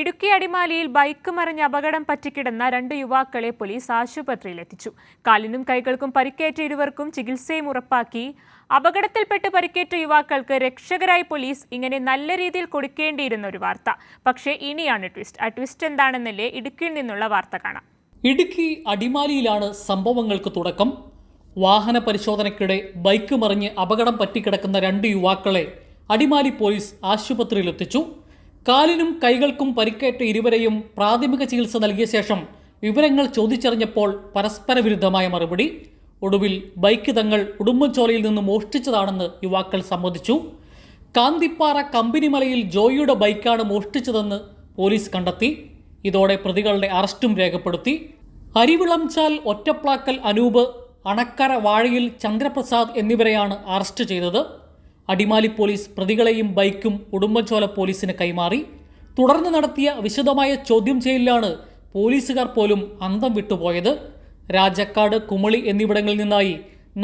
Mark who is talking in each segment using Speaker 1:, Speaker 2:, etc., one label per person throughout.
Speaker 1: ഇടുക്കി അടിമാലിയിൽ ബൈക്ക് മറിഞ്ഞ് അപകടം പറ്റിക്കിടന്ന രണ്ട് യുവാക്കളെ പോലീസ് ആശുപത്രിയിലെത്തിച്ചു കാലിനും കൈകൾക്കും പരിക്കേറ്റ ഇരുവർക്കും ചികിത്സയും ഉറപ്പാക്കി. അപകടത്തിൽപ്പെട്ട് പരിക്കേറ്റ യുവാക്കൾക്ക് രക്ഷകരായി പോലീസ് ഇങ്ങനെ നല്ല രീതിയിൽ കൊടുക്കേണ്ടിയിരുന്ന ഒരു വാർത്ത. പക്ഷേ ഇനിയാണ് ട്വിസ്റ്റ്. ആ ട്വിസ്റ്റ് എന്താണെന്നല്ലേ ഇടുക്കിയിൽ നിന്നുള്ള വാർത്ത കാണാം.
Speaker 2: ഇടുക്കി അടിമാലിയിലാണ് സംഭവങ്ങൾക്ക് തുടക്കം. വാഹന പരിശോധനയ്ക്കിടെ ബൈക്ക് മറിഞ്ഞ് അപകടം പറ്റിക്കിടക്കുന്ന രണ്ട് യുവാക്കളെ അടിമാലി പോലീസ് ആശുപത്രിയിലെത്തിച്ചു കാലിനും കൈകൾക്കും പരിക്കേറ്റ ഇരുവരെയും പ്രാഥമിക ചികിത്സ നൽകിയ ശേഷം വിവരങ്ങൾ ചോദിച്ചറിഞ്ഞപ്പോൾ പരസ്പര വിരുദ്ധമായ മറുപടി. ഒടുവിൽ ബൈക്ക് തങ്ങൾ ഉടുമ്പൻചോലയിൽ നിന്ന് മോഷ്ടിച്ചതാണെന്ന് യുവാക്കൾ സമ്മതിച്ചു. കാന്തിപ്പാറ കമ്പനിമലയിൽ ജോയിയുടെ ബൈക്കാണ് മോഷ്ടിച്ചതെന്ന് പോലീസ് കണ്ടെത്തി. ഇതോടെ പ്രതികളുടെ അറസ്റ്റും രേഖപ്പെടുത്തി. അരിവിളംചാൽ ഒറ്റപ്ലാക്കൽ അനൂപ് അണക്കര വാഴയിൽ ചന്ദ്രപ്രസാദ് എന്നിവരെയാണ് അറസ്റ്റ് ചെയ്തത്. അടിമാലി പോലീസ് പ്രതികളെയും ബൈക്കും ഉടുമ്പൻചോല പോലീസിന് കൈമാറി. തുടർന്ന് നടത്തിയ വിശദമായ ചോദ്യം ചെയ്യലിലാണ് പോലീസുകാർ പോലും അന്തം വിട്ടുപോയത്. രാജക്കാട് കുമളി എന്നിവിടങ്ങളിൽ നിന്നായി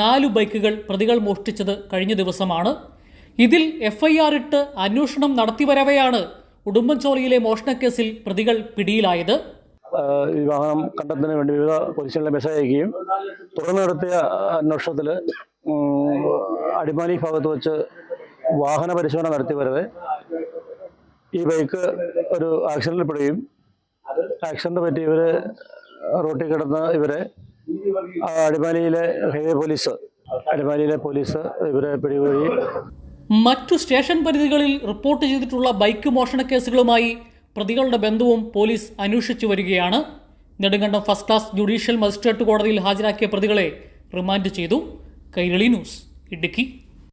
Speaker 2: നാലു ബൈക്കുകൾ പ്രതികൾ മോഷ്ടിച്ചത് കഴിഞ്ഞ ദിവസമാണ്. ഇതിൽ എഫ്ഐആർ ഇട്ട് അന്വേഷണം നടത്തിവരവെയാണ് ഉടുമ്പൻചോലയിലെ മോഷണക്കേസിൽ പ്രതികൾ പിടിയിലായത്.
Speaker 3: ഈ വാഹനം കണ്ടെത്തുന്നതിന് വേണ്ടി വിവിധ പോലീസുകളെ മെസ്സേജ് അയക്കുകയും തുടർന്ന് നടത്തിയ അന്വേഷണത്തിൽ അടിമാലി ഭാഗത്ത് വെച്ച് വാഹന പരിശോധന നടത്തി വരവെ. ഈ ബൈക്ക് ഒരു ആക്സിഡന്റിൽ പെടുകയും ആക്സിഡന്റ് പറ്റി ഇവർ റോട്ടിൽ കിടന്ന് ഇവരെ അടിമാലിയിലെ ഹൈവേ പോലീസ് അടിമാലിയിലെ പോലീസ് ഇവരെ പിടികൂടുകയും
Speaker 2: മറ്റു സ്റ്റേഷൻ പരിധികളിൽ റിപ്പോർട്ട് ചെയ്തിട്ടുള്ള ബൈക്ക് മോഷണ കേസുകളുമായി പ്രതികളുടെ ബന്ധുവും പോലീസ് അന്വേഷിച്ചു വരികയാണ്. Nedumkandam first class judicial magistrate കോടതിയിൽ ഹാജരാക്കിയ പ്രതികളെ റിമാൻഡ് ചെയ്തു. കൈരളി ന്യൂസ്. ഇടുക്കി.